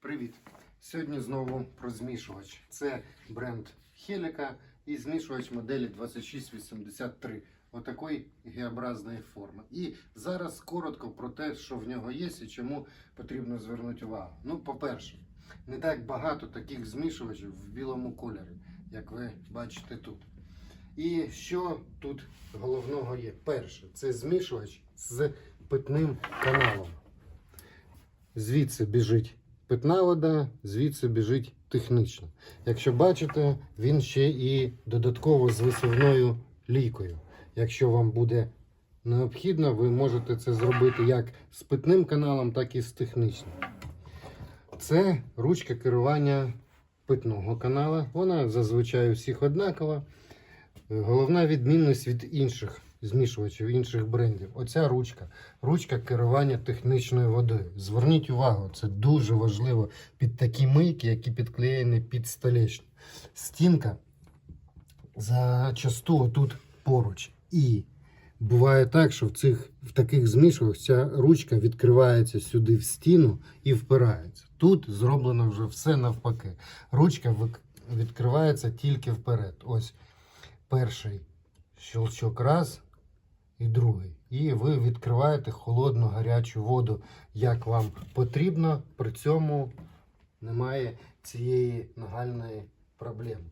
Привіт! Сьогодні знову про змішувач. Це бренд Хеліка і змішувач моделі 2683 отакої Г-образної форми. І зараз коротко про те, що в нього є і чому потрібно звернути увагу. Ну, по-перше, не так багато таких змішувачів в білому кольорі, як ви бачите тут. І що тут головного є? Перше, це змішувач з питним каналом. Звідси біжить питна вода, звідси біжить технічна. Якщо бачите, він ще і додатково з висувною лійкою. Якщо вам буде необхідно, ви можете це зробити як з питним каналом, так і з технічним. Це ручка керування питного канала. Вона зазвичай у всіх однакова. Головна відмінність від інших змішувачів, інших брендів. Оця ручка. Ручка керування технічною водою. Зверніть увагу, це дуже важливо під такі мийки, які підклеєні під столешню. Стінка зачасту тут поруч. І буває так, що в цих в таких змішувах ця ручка відкривається сюди в стіну і впирається. Тут зроблено вже все навпаки. Ручка відкривається тільки вперед. Ось перший щелчок раз і другий. І ви відкриваєте холодну гарячу воду, як вам потрібно. При цьому немає цієї нагальної проблеми.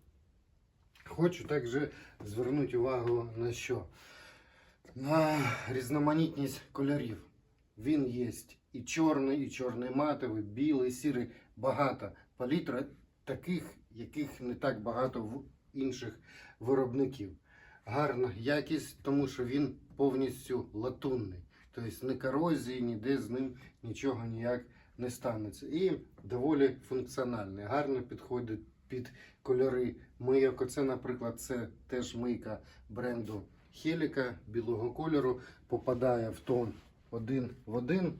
Хочу також звернути увагу на що? На різноманітність кольорів. Він є і чорний, і чорний матовий, білий, сірий. Багато палітра таких, яких не так багато в інших виробників. Гарна якість, тому що він повністю латунний. Тобто не корозії, ніде з ним нічого ніяк не станеться. І доволі функціональний. Гарно підходить під кольори мийок. Оце, наприклад, це теж мийка бренду Хеліка білого кольору. Попадає в тон один в один.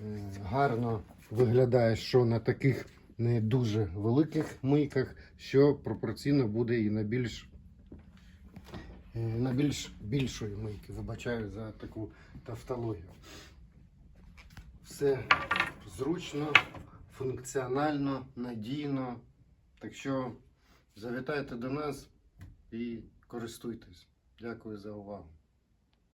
Е, Гарно виглядає, що на таких не дуже великих мийках, що пропорційно буде і на більш на більш більшої мийки. Вибачаю за таку тавтологію. Все зручно, функціонально, надійно. Так що завітайте до нас і користуйтесь. Дякую за увагу.